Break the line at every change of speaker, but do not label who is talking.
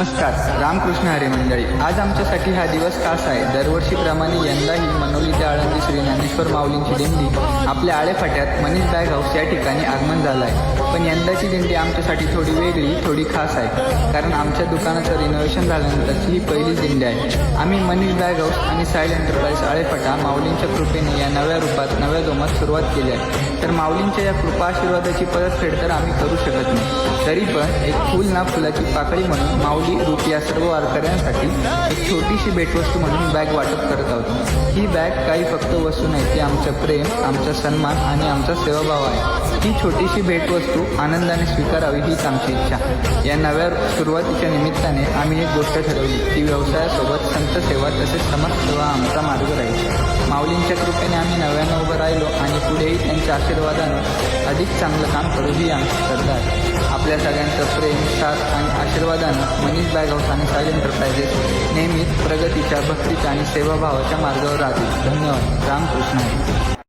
नमस्कार रामकृष्ण हरे मंडळी. आज आमच्यासाठी हा दिवस खास आहे. दरवर्षीप्रमाणे यंदाही मनोली ते आळंदी श्री ज्ञानेश्वर माऊलींची दिंडी आपल्या आळेफाट्यात मनीष बॅग हाऊस या ठिकाणी आगमन झालं आहे. पण यंदाची दिंडी आमच्यासाठी थोडी वेगळी थोडी खास आहे. कारण आमच्या दुकानाचं रिनोव्हेशन झाल्यानंतरची ही पहिलीच दिंडी आहे. आम्ही मनीष बॅग हाऊस आणि साईल एंटरप्राईज आळेफाटा माऊलींच्या कृपेने या नव्या रूपात नव्या जोमात सुरुवात केली आहे. तर माऊलींच्या या कृपा आशीर्वादाची परतफेड तर आम्ही करू शकत नाही. तरी पण एक फुल ना फुलाची पाकळी म्हणून माऊली रूप या सर्व वारकऱ्यांसाठी एक छोटीशी भेटवस्तू म्हणून बॅग वाटप करत आहोत. ही बॅग काही फक्त वस्तू नाही ती आमचं प्रेम आमचा सन्मान आणि आमचा सेवाभाव आहे. ही छोटीशी भेटवस्तू आनंदाने स्वीकारावी हीच आमची इच्छा. या नव्या सुरुवातीच्या निमित्ताने आम्ही एक गोष्ट ठरवली की व्यवसायासोबत संत सेवा तसेच समाजसेवा आमचा मार्ग राहील. माऊलींच्या कृपेने आम्ही नव्यानं उभं राहिलो आणि पुढेही त्यांच्या आशीर्वादानं अधिक चांगलं काम करू ही आमची श्रद्धा आहे. आपल्या सगळ्यांचं प्रेम साथ आणि आशीर्वादानं मनीष बॅग हाऊस आणि साईल एंटरप्राइजेस नेहमीच प्रगतीच्या भक्तीच्या आणि सेवाभावाच्या मार्गावर राहतील. धन्यवाद. रामकृष्ण.